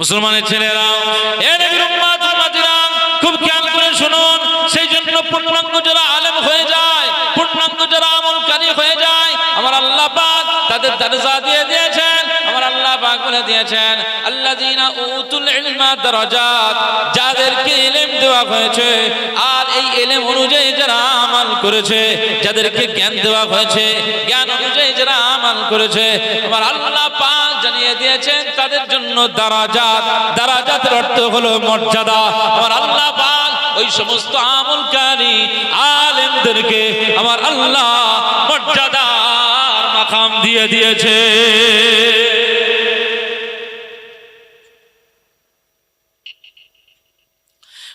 মুসলমানের ছেলেরা খুব খেয়াল করে শুনুন, সেই জন্য পূর্ণাঙ্গ যারা আলেম হয়ে যায়, পূর্ণাঙ্গ যারা আমলকারী হয়ে যায়, আমার আল্লাহ পাক তাদের দরজা দিয়ে দিয়েছেন, আমার আল্লাহ পাক বলে দিয়েছেন, আল্লাযীনা উতুল ইলমা যাদেরকে ইলম দেওয়া হয়েছে, আর এই ইলম অনুযায়ী যারা আমল করেছে, যাদেরকে জ্ঞান দেওয়া হয়েছে, জ্ঞান অনুযায়ী যারা আমল করেছে, আমার আল্লাহ জানিয়ে দিয়েছেন, তাদের জন্য দারাজাত। দারাজাতের অর্থ হলো মর্যাদা। আমার আল্লাহ পাক ওই সমস্ত আমলকারী আলেমদেরকে আমার আল্লাহ মর্যাদার মাকাম দিয়ে দিয়েছে।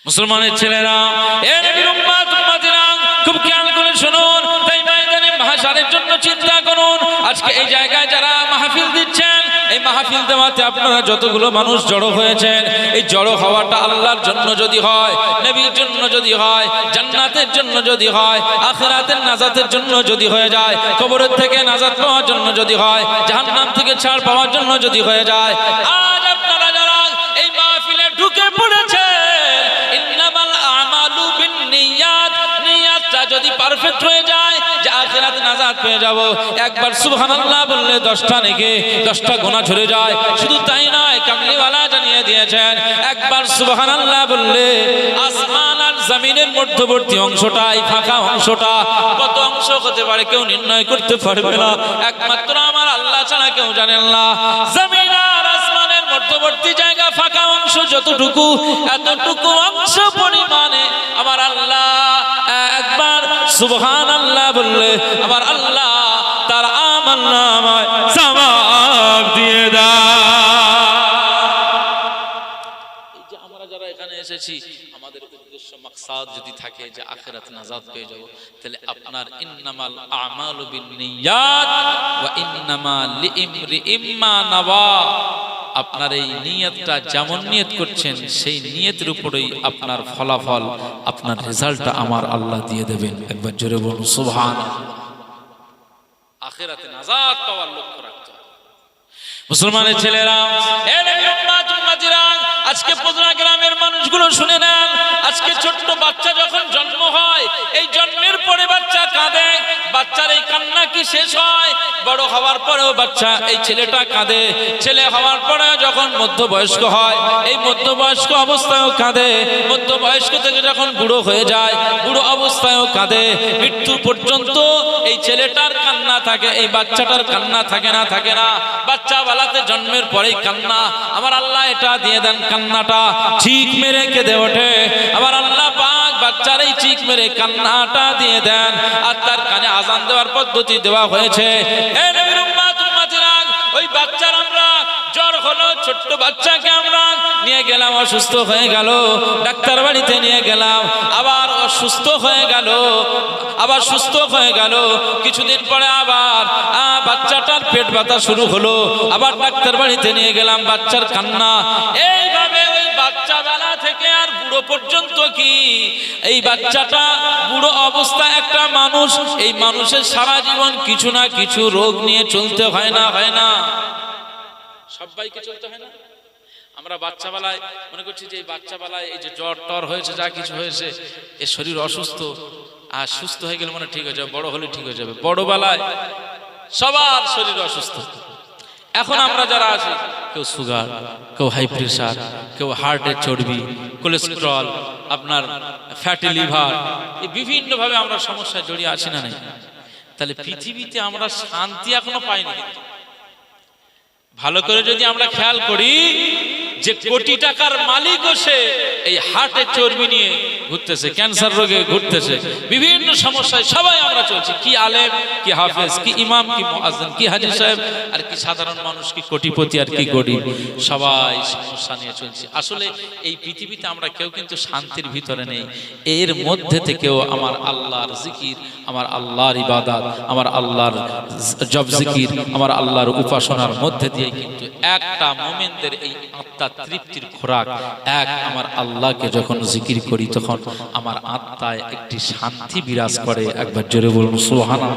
মুসলমানের ছেলেরা খুব খেয়াল করে শুনুন, তাই ময়দানে জন্য চিন্তা করুন। আজকে এই জায়গায় যারা মাহফিল দিচ্ছেন এই মাহফিল দেওয়াতে আপনারা যতগুলো মানুষ জড়ো হয়েছেন, এই জড়ো হওয়াটা আল্লাহর জন্য যদি হয়, নবীর জন্য যদি হয়, জান্নাতের জন্য যদি হয়, আখিরাতের নাজাতের জন্য যদি হয়ে যায়, কবরের থেকে নাজাত পাওয়ার জন্য যদি হয়, জাহান্নাম থেকে ছাড় পাওয়ার জন্য যদি হয়ে যায়, আজ আপনারা যারা এই মাহফিলে ঢুকে পড়েছেন, ইন্নামাল আমালু বিন নিয়াত, নিয়াতটা যদি পারফেক্ট হয়ে নাজাত পেয়ে যাব। একবার সুবহানাল্লাহ বললে 10টা নেকি 10টা গোনা ঝরে যায়। শুধু তাই নয়, কামলিওয়ালা জানিয়ে দিয়েছেন, একবার সুবহানাল্লাহ বললে আসমান আর জমিনের মধ্যবর্তী অংশটা এই ফাঁকা অংশটা। কত অংশ হতে পারে কেউ নির্ণয় করতে পারবে না। একমাত্র আমার আল্লাহ ছাড়া কেউ জানেন না। জমিন আর আসমানের মধ্যবর্তী জায়গা ফাঁকা অংশ যতটুকু, এতটুকু অংশ পরিমাণে আমার আল্লাহ সুবহান আল্লাহ বললে আমার আল্লাহ তার আমার নামায় সবাব দিয়ে এই যে আমরা যারা এখানে এসেছি, আমাদের উদ্দেশ্য, মাকসাদ যদি থাকে যে আখিরাত নাজাত পেয়ে যাব, তাহলে আপনার ইন্নামাল আমালু বিন্নিয়াত ওয়া ইন্নামা লিইমরিইম মা নাওয়া। আপনার এই নিয়তটা যেমন নিয়ত করছেন, সেই নিয়তের উপরেই আপনার ফলাফল, আপনার রেজাল্টটা আমার আল্লাহ দিয়ে দেবেন। একবার জোরে বলুন সুবহান আখিরাতে নাজাত পাওয়ার লক্ষ্য রাখতে মুসলমানের ছেলেরা আজকে পদনা গ্রামের মানুষগুলো শুনে নেন, আজকে ছোট্ট বাচ্চা যখন জন্ম হয়, এই জন্মের পরে বাচ্চা কাঁদে, বাচ্চার এই কান্না কি শেষ হয়? বড় হওয়ার পরেও বাচ্চা এই ছেলেটা কাঁদে, ছেলে হওয়ার পরে যখন মধ্যবয়স্ক হয়, এই মধ্যবয়স্ক অবস্থায়ও কাঁদে, মধ্যবয়স্ক থেকে যখন বুড়ো হয়ে যায়, বুড়ো অবস্থায়ও কাঁদে, মৃত্যু পর্যন্ত এই ছেলেটার কান্না থাকে, এই বাচ্চাটার কান্না থাকে না থাকে না। বাচ্চা বালাতে জন্মের পরেই কান্না, আমার আল্লাহ এটা দিয়ে দেন কান্নাটা, ঠিক মেরে কেঁদে ওঠে। আমার আল্লাহ পাক বাচ্চার এই চিক মেরে কান্নাটা দিয়ে দেন আর তার কানে আজান দেওয়ার পদ্ধতি দেওয়া হয়েছে। ওই বাচ্চার আমরা, জ্বর হলো, ছোট্ট বাচ্চাকে আমরা নিয়ে গেলাম, অসুস্থ হয়ে ডাক্তার বাড়িতে নিয়ে গেলাম, আবার অসুস্থ হয়ে আবার সুস্থ হয়ে কিছুদিন পরে আবার বাচ্চাটার পেট ব্যথা শুরু হলো, আবার ডাক্তার বাড়িতে নিয়ে গেলাম, বাচ্চার কান্না। এইভাবে পর্যন্ত কি? এই বাচ্চাটা বুড়ো অবস্থা একটা মানুষ, এই মানুষের সারা জীবন কিছু না কিছু রোগ নিয়ে চলতে হয় না হয় না। সবাইকে চলতে হয় না। আমরা বাচ্চা বেলায় মনে করছি যে এই বাচ্চা বেলায় এই যে জ্বর টর হয়েছে, যা কিছু হয়েছে, এ শরীর অসুস্থ, আর সুস্থ হয়ে গেলে মনে ঠিক হয়ে যাবে, বড় হলে ঠিক হয়ে যাবে। বড় বেলায় সবার শরীর অসুস্থ। এখন আমরা যারা আছি, কেউ সুগার, কেউ হাই প্রেশার, কেউ হার্টের চর্বি কোলেস্ট্রল, আপনার ফ্যাটি লিভার এই বিভিন্নভাবে আমরা সমস্যায় জড়িয়ে আছি না তাহলে পৃথিবীতে আমরা শান্তি এখনও পাইনি ভালো করে যদি আমরা খেয়াল করি যে কোটি টাকার মালিক সে এই হার্টে চর্বি নিয়ে ঘুরতেছে, ক্যান্সার রোগে ঘুরতেছে। বিভিন্ন সমস্যায় সবাই আমরা চলছি। কি আলেম, কি হাফেজ, কি ইমাম, কি মুয়াজ্জিন, কি হাজি সাহেব, আর কি সাধারণ মানুষ, কি কোটিপতি, আর কি গরিব। সবাই সমস্যা নিয়ে চলছি। আসলে এই পৃথিবীতে আমরা কেউ কিন্তু শান্তির ভিতরে নেই। এর মধ্যে থেকেও আমার আল্লাহর জিকির, আমার আল্লাহর ইবাদত, আমার আল্লাহর জব জিকির, আমার আল্লাহর উপাসনার মধ্যে দিয়ে কিন্তু একটা মোমেনদের এই আত্মার তৃপ্তির খোরাক। এক আমার আল্লাহকে যখন জিকির করি, তখন আমার আত্মায় একটি শান্তি বিরাজ করে। একবার জোরে বলুন সোহানা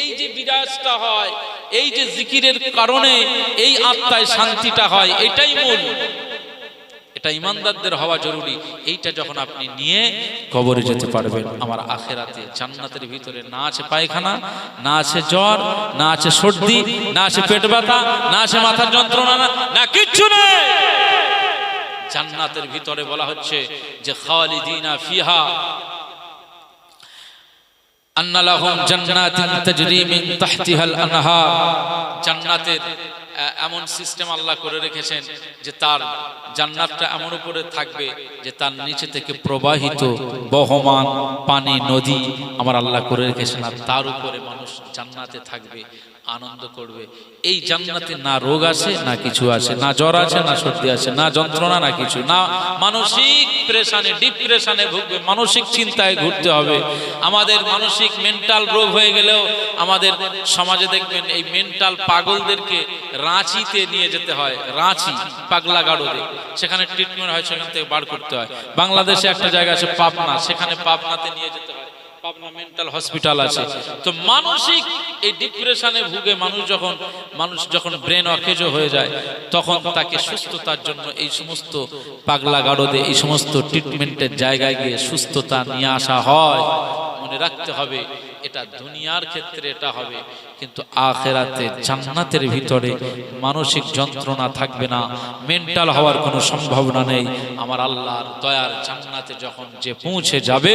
এই যে বিরাজটা হয়, এই যে জিকিরের কারণে এই আত্মায় শান্তিটা হয়, এটাই মূল। এটা ইমানদারদের হওয়া জরুরি। এইটা যখন আপনি নিয়ে কবরে যেতে পারবেন, আমার আখেরাতে জান্নাতের ভিতরে না আছে পায়খানা, না আছে জ্বর, না আছে সর্দি, না আছে পেট ব্যথা, না আছে মাথার যন্ত্রণা, না কিচ্ছু নেই। জান্নাতের ভিতরে বলা হচ্ছে যে, খালিদিনা ফিহা। আন্না লাহুম জান্নাতিন তাজরি মিন তাহতিহাল আনহার। জান্নাতের এমন সিস্টেম আল্লাহ করে রেখেছেন যে তার জান্নাতটা এমন উপরে থাকবে যে তার নিচে থেকে প্রবাহিত বহমান পানি নদী আমার আল্লাহ করে রেখেছেন আর তার উপরে মানুষ জান্নাতে থাকবে, আনন্দ করবে। এই জান্নাতে না রোগ আছে, না কিছু আছে, না জ্বর আছে, না সর্দি আছে, না যন্ত্রণা, না কিছু, না মানসিক প্রেশানে ডিপ্রেশনে ভুগবে, মানসিক চিন্তায় ঘুরতে হবে। আমাদের মানসিক মেন্টাল রোগ হয়ে গেলেও আমাদের সমাজে দেখবেন এই মেন্টাল পাগলদেরকে রাঁচিতে নিয়ে যেতে হয়, রাঁচি পাগলা গাড়োতে সেখানে ট্রিটমেন্ট হয়, সেখান থেকে বার করতে হয়। বাংলাদেশে একটা জায়গা আছে পাবনা, সেখানে পাবনাতে নিয়ে যেতে হয়। পাবনা হসপিটাল আছে। তো মানসিক এই ডিপ্রেশনে ভুগে মানুষ যখন মানুষ যখন ব্রেন অকেজ হয়ে যায়, তখন তাকে সুস্থতার জন্য এই সমস্ত পাগলা গাড়োদে এই সমস্ত ট্রিটমেন্টের জায়গায় গিয়ে সুস্থতা নিয়ে আসা হয়। মনে রাখতে হবে এটা দুনিয়ার ক্ষেত্রে এটা হবে। কিন্তু আখেরাতে জান্নাতের ভিতরে মানসিক যন্ত্রণা থাকবে না মেন্টাল হওয়ার কোনো সম্ভাবনা নেই। আমার আল্লাহর দয়ার জান্নাতে যখন যে পৌঁছে যাবে,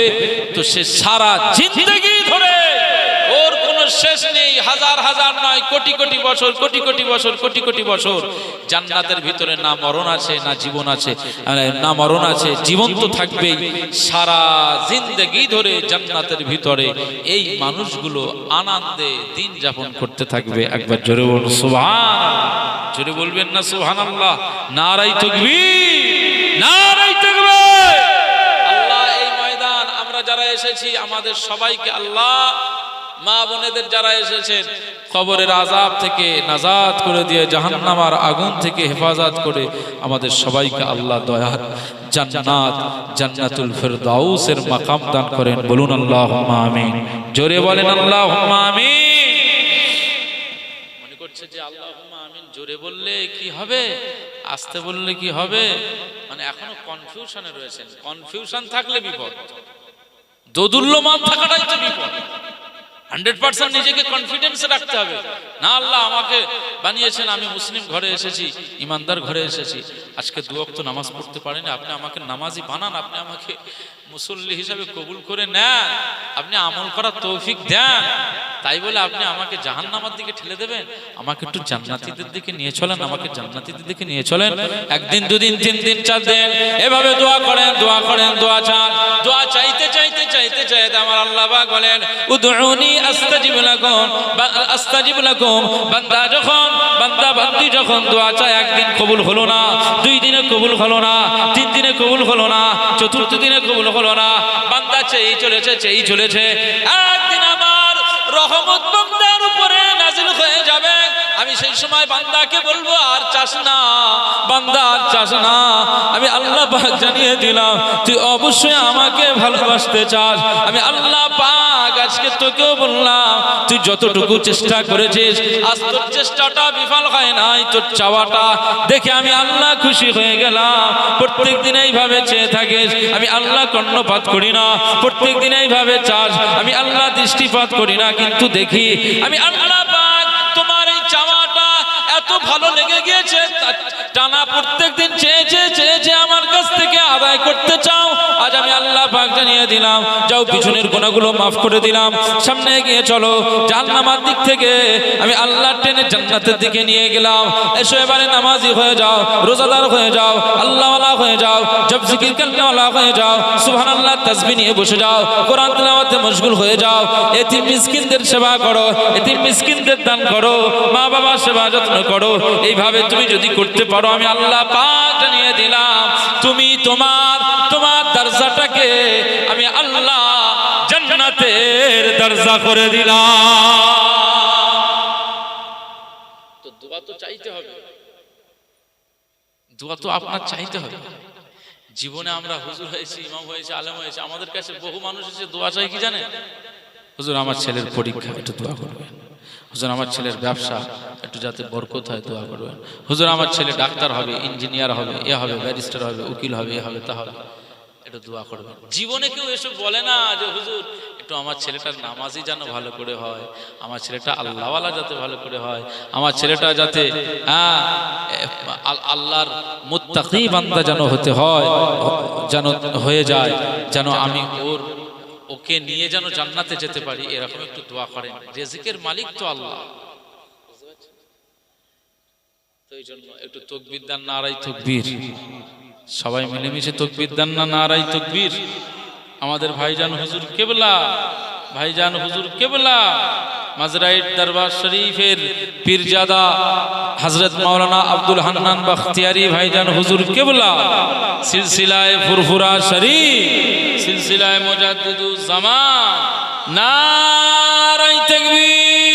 তো সে সারা জিন্দগি ধরে, ওর কোনো শেষ নেই। হাজার হাজার নয়, কোটি কোটি বছর, কোটি কোটি বছর, কোটি কোটি বছর। জান্নাতের ভিতরে না মরণ আছে, না জীবন আছে। না মরণ আছে, জীবন তো থাকবেই। সারা জিন্দগি ধরে জান্নাতের ভিতরে এই মানুষগুলো আনন্দে দিন যাপন করতে থাকবে। একবার জোরে বলুন সুবহান জোরে বলবেন না সুবহান আল্লাহ নারাই তকবীর নারাই তকবীর। আল্লাহ, এই ময়দান, আমরা যারা এসেছি, আমাদের সবাইকে আল্লাহ মা বোনেদের যারা এসেছেন, কবরের আজাব থেকে নাজাত করে দিয়ে জাহান্নামার আগুন থেকে হেফাজত করে আমাদের সবাইকে আল্লাহ দয়ার জান্নাত, জান্নাতুল ফেরদাউসের মাকাম দান করেন। বলুন আল্লাহ আমিন। জোরে বলেন আল্লাহ আমিন। মনে করছে যে আমিন, জোরে বললে কি হবে? আসতে বললে কি হবে? মানে এখনও কনফিউশনে রয়েছেন। কনফিউশন থাকলে দোদুল্যমান থাকাটাই তো বিপদ। হান্ড্রেড পার্সেন্ট নিজেকে কনফিডেন্স রাখতে হবে। না, আল্লাহ আমাকে বানিয়েছেন, আমি মুসলিম ঘরে এসেছি, ইমানদার ঘরে এসেছি। আজকে দু অক্ত নামাজ পড়তে পারেনি, আপনি আমাকে নামাজি বানান, আপনি আমাকে মুসল্লি হিসাবে কবুল করে নেন, আপনি আমল করার তৌফিক দেন। তাই বলে আপনি আমাকে জাহান্নামার দিকে ঠেলে দেবেন? আমাকে একটু জান্নাতীদের দিকে নিয়ে চলেন, আমাকে জান্নাতীদের দিকে নিয়ে চলেন। একদিন, দুদিন, তিন দিন, চার দিন, এভাবে দোয়া করেন দোয়া করেন, দোয়া চান। দোয়া চাইতে চাইতে চাইতে চাইতে আমার আল্লাহ পাক বলেন, উদউনি আস্তাজিব লাকুম, বা- আস্তাজিব লাকুম। বান্দা যখন, বান্দা, বান্দি যখন দোয়া চায়, একদিন কবুল হলো না, দুই দিনে কবুল হলো না, তিন দিনে কবুল হলো না, চতুর্থ দিনে কবুল হলো না। বান্দা চেয়েই চলেছে চেয়েই চলেছে। একদিন আমার রহমত বান্দার উপরে নাজিল হয়ে যাবে। আমি সেই সময় বান্দাকে বলব, আর চাস না, বান্দা, আর চাস না। আমি আল্লাহ জানিয়ে দিলাম, তুই অবশ্যই আমাকে ভালোবাসতে চাস। আমি আল্লাহ পাক আজকে তোকেও বললাম, তুই যতটুকু চেষ্টা করেছিস, আজ তোর চেষ্টাটা বিফল হয় নাই, তোর চাওয়াটা দেখে আমি আল্লাহ খুশি হয়ে গেলাম। প্রত্যেক দিন এইভাবে চেয়ে থাকিস, আমি আল্লাহ কর্ণপাত করি না। প্রত্যেক দিন এইভাবে চাস, আমি আল্লাহ দৃষ্টিপাত করি না, কিন্তু দেখি, আমি আল্লাহ তোমার এই চাওয়াটা এত ভালো লেগে গিয়েছে টানা প্রত্যেক দিন চেয়ে চেয়ে চেয়ে আমার কাছ থেকে আদায় করতে চাও আমি আল্লাহ পাক জানিয়ে দিলাম। যাও, পিছনের গুণাগুলো মাফ করে দিলাম। সামনে গিয়ে চলো। জান্নামার দিক থেকে আমি আল্লাহ টেনে জান্নাতের দিকে নিয়ে গেলাম। এসো, এবারে নামাজি হয়ে যাও, রোজাদার হয়ে যাও, আল্লাহওয়ালা হয়ে যাও, জব জিকির করনেওয়ালা হয়ে যাও, সুবহানাল্লাহ তাসবিহ নিয়ে বসে যাও, কোরআন তেলাওয়াতে মশগুল হয়ে যাও, এতিম মিসকিনদের সেবা করো, এতিম মিসকিনদের দান করো মা বাবার সেবা যত্ন করো। এইভাবে তুমি যদি করতে পারো, আমি আল্লাহ পাক জানিয়ে দিলাম। তুমি তোমার তোমার দরজাটাকে আমি আল্লাহ জান্নাতের দরজা করে দিলাম। তো দোয়া তো চাইতে হবে। দোয়া তো আপনার চাইতে হবে। জীবনে আমরা হুজুর হয়েছি, ইমাম হয়েছে, আলেম হয়েছে, আমাদের কাছে বহু মানুষ এসে দোয়া চাই কি জানে হুজুর, আমার ছেলের পরীক্ষা, একটু দোয়া করবেন। হুজুর, আমার ছেলের ব্যবসা, একটু যাতে বরকত হয় দোয়া করবেন। হুজুর, আমার ছেলে ডাক্তার হবে, ইঞ্জিনিয়ার হবে, এ হবে, ব্যারিস্টার হবে, উকিল হবে, এ হবে, তা হবে। একটু দোয়া করবেন। জীবনে কেউ এসব বলে না যে, হুজুর, একটু আমার ছেলেটার নামাজই যেন ভালো করে হয়, আমার ছেলেটা আল্লাহওয়ালা যাতে ভালো করে হয়, আমার ছেলেটা যাতে হ্যাঁ আল্লাহর মুত্তাকি বান্দা যেন হতে হয়, যেন হয়ে যায়, যেন আমি ওর ওকে নিয়ে যেন জান্নাতে যেতে পারি, এরকম একটু দোয়া করেন। রেজিকের মালিক তো আল্লাহ। একটু তকবির দান নারাই তকবির। সবাই মিলেমিশে তকবির দান না নারাই তকবির। আমাদের ভাইজান হুজুর কেবলা। بھائی جان حضور قبلہ مزرائٹ دربار شریف پیرزادہ حضرت مولانا عبدالحنان بختیاری بھائی جان حضور قبلہ سلسلہ فرفرہ شریف سلسلہ مجدد زمان نام